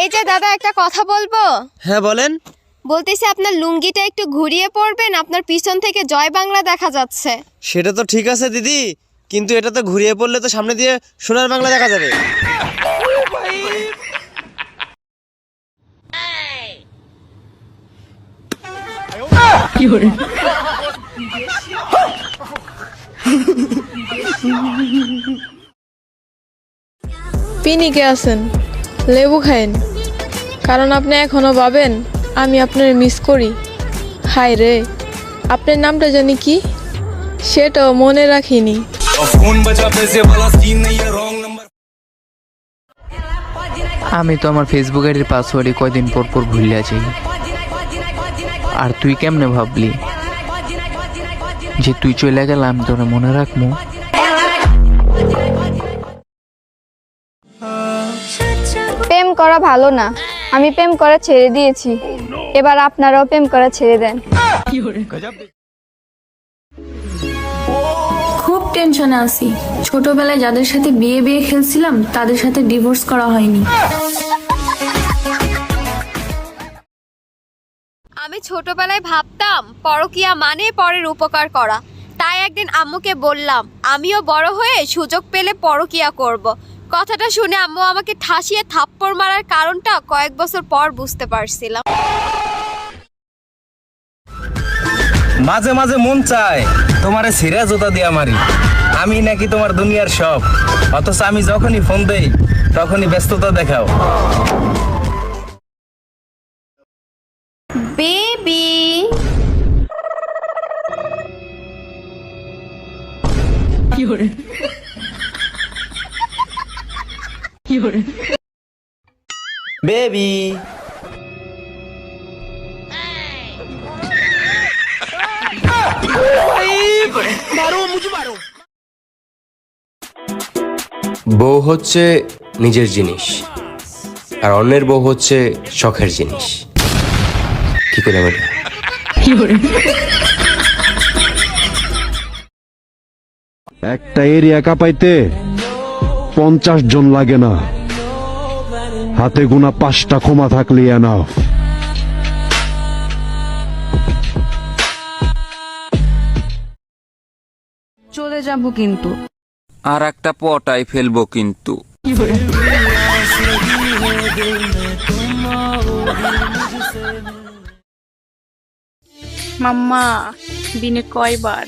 এই যে দাদা একটা কথা বলব? হ্যাঁ বলেন। বলতেছি আপনার লুঙ্গিটা একটু ঘুরিয়ে পড়বেন আপনার পিছন থেকে জয় বাংলা দেখা যাচ্ছে। সেটা তো ঠিক আছে দিদি। কিন্তু এটা তো ঘুরিয়ে পড়লে তো সামনে দিয়ে সোনার বাংলা দেখা যাবে। পিনিকে আছেন লেবু খায়েন কারণ আপনি এখনও ভাবেন আমি আপনার মিস করি। হাই রে আপনার নামটা জানি কি? সেটাও মনে রাখিনি। আমি তো আমার ফেসবুক আইডির পাসওয়ার্ডই কয়দিন পর পর ভুলে আছি। আর তুই কেমনে ভাবলি? যে তুই চলে গেল আমি তোর মনে রাখব প্রেম করা ভালো না। আমি প্রেম করা ছেড়ে দিয়েছি। এবার আপনারাও প্রেম করা ছেড়ে দেন। খুব টেনশনে আছি। ছোটবেলায় যাদের সাথে বিয়ে বিয়ে খেলছিলাম তাদের সাথে ডিভোর্স করা হয়নি। আমি ছোটবেলায় ভাবতাম পরকিয়া মানে পরের উপকার করা। তাই একদিন আম্মুকে বললাম আমিও বড় হয়ে সুযোগ পেলে পরকিয়া করব। কথাটা শুনে আম্মু আমাকে ঠাসিয়ে থাপ্পড় মারার কারণটা কয়েক বছর পর বুঝতে পারছিলাম। মাঝে মাঝে মন চায় তোমারে সিরা জোতা দিয়া মারি। আমি নাকি তোমার দুনিয়ার সব। অথচ আমি যখনই ফোন দেই তখনই ব্যস্ততা দেখাও। বেবি। বেবি। বউ হচ্ছে নিজের জিনিস আর অন্যের বউ হচ্ছে শখের জিনিস। কি করে একটা এরিয়া কাঁপাইতে পঞ্চাশ জন লাগে না। হাতে গোনা পাঁচটা ক্ষমা থাকলে এনাফ চলে যাব কিন্তু। আর একটা পটাই ফেলব কিন্তু। মাম্মা দিনে কয়বার?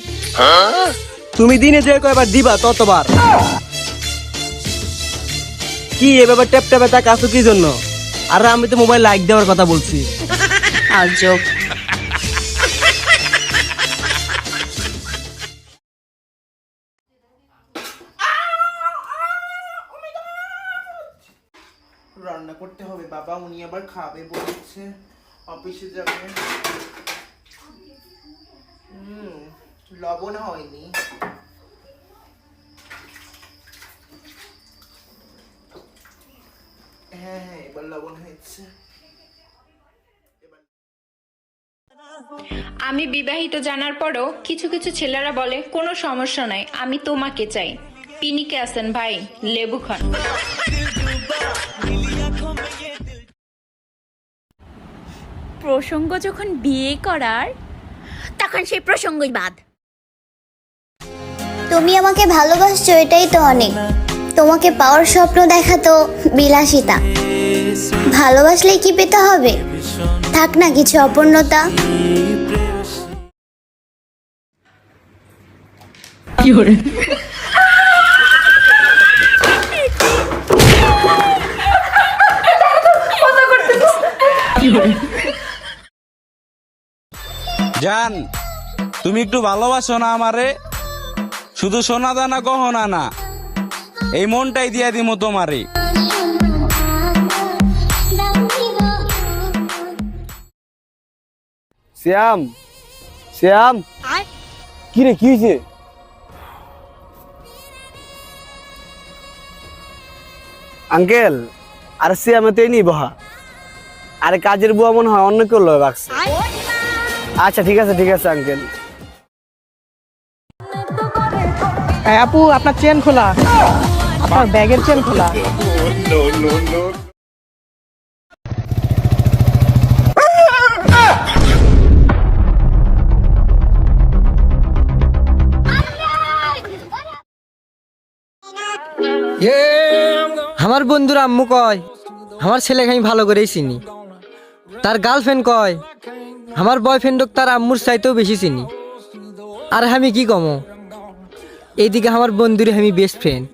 তুমি দিনে যে কয়বার দিবা ততবার। কি এ ব্যাপার ট্যাপ ট্যাপে তা কাছো কি জন্য? আর আমি তো মোবাইল লাইক দেওয়ার কথা বলছি। আজব। রান্না করতে হবে বাবা। উনি আবার খাবে বলেছে। অফিসে যাবে। হুম লবণ হয়নি। হ্যাঁ হ্যাঁ এবার লবণ হয়েছে। আমি বিবাহিত জানার পরও কিছু কিছু ছেলেরা বলে কোনো সমস্যা নাই আমি তোমাকে চাই। পিনিকে আছেন ভাই লেবু খান। প্রসঙ্গ যখন বিয়ে করার তখন সেই প্রসঙ্গই বাদ। তুমি আমাকে ভালোবাসছো এটাই তো অনেক। তোমাকে পাওয়ার স্বপ্ন দেখাতো বিলাসিতা। ভালোবাসলে কি পেতে হবে? থাক না কিছু অপূর্ণতা। জান তুমি একটু ভালোবাসো না আমারে? শুধু সোনা দানা গহনা না। এই মনটাই দিয়া দিমো তোমারে। শ্যাম শ্যাম। কি রে কি হয়েছে আঙ্কেল আর শ্যামে তো নি বহা। আরে কাজের বুয়া মনে হয় অন্য কেউ লয় বাক্স আচ্ছা ঠিক আছে ঠিক আছে আঙ্কেল। আপু আপনার চেন খোলা। ব্যাগের চেন খোলা। আমার বন্ধুর আম্মু কয়, আমার ছেলেকে আমি ভালো করেই চিনি। তার গার্লফ্রেন্ড কয়, আমার বয়ফ্রেন্ডক তার আম্মুর চাইতেও বেশি চিনি। আর আমি কি কমো? এইদিকে আমার বন্ধুর আমি বেস্ট ফ্রেন্ড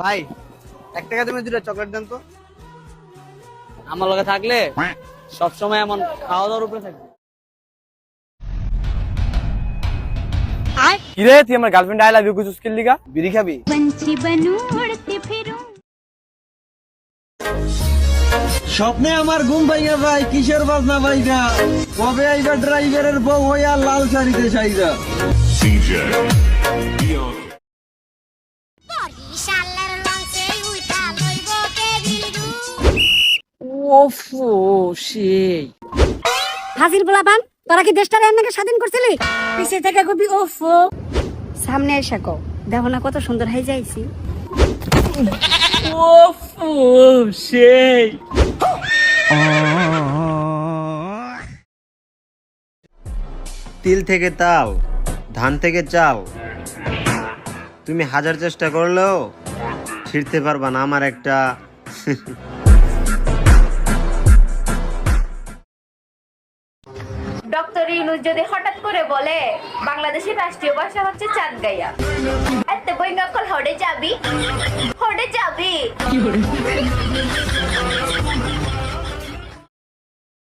ভাই এক টাকা তুমি দুটো চকলেট দেন তো। আমার লগে থাকলে সবসময় এমন খাওয়া দাওয়ার উপরে থাকবে। কিরে তুই আমার গার্লফ্রেন্ড আই লাভ ইউ কিছু স্কিল লিগা বিড়ি খাবি? স্বপ্নে আমার ঘুম ভাইয়া ভাই কিসের বাজনা ভাইটা কবে আইবা ড্রাইভারের বউ হইয়া লাল শাড়িতে সাইজা? হাজির বলাবান তোরা কি দেশটারে এমনকে স্বাধীন করছিলি? পিছে থেকে কবি ওফ সামনে এসে কো দেখো না কত সুন্দর হয়ে যাইছি। তিল থেকে তাল, ধান থেকে চাল। তুমি হাজার চেষ্টা করলেও ফিরতে পারবা না আমার একটা। ডক্টর ইউনুস যদি হঠাৎ করে বলে, বাংলাদেশের রাষ্ট্রীয় ভাষা হচ্ছে চাঁদ গাইয়া এত বই নকল হডে যাবি? হডে যাবি?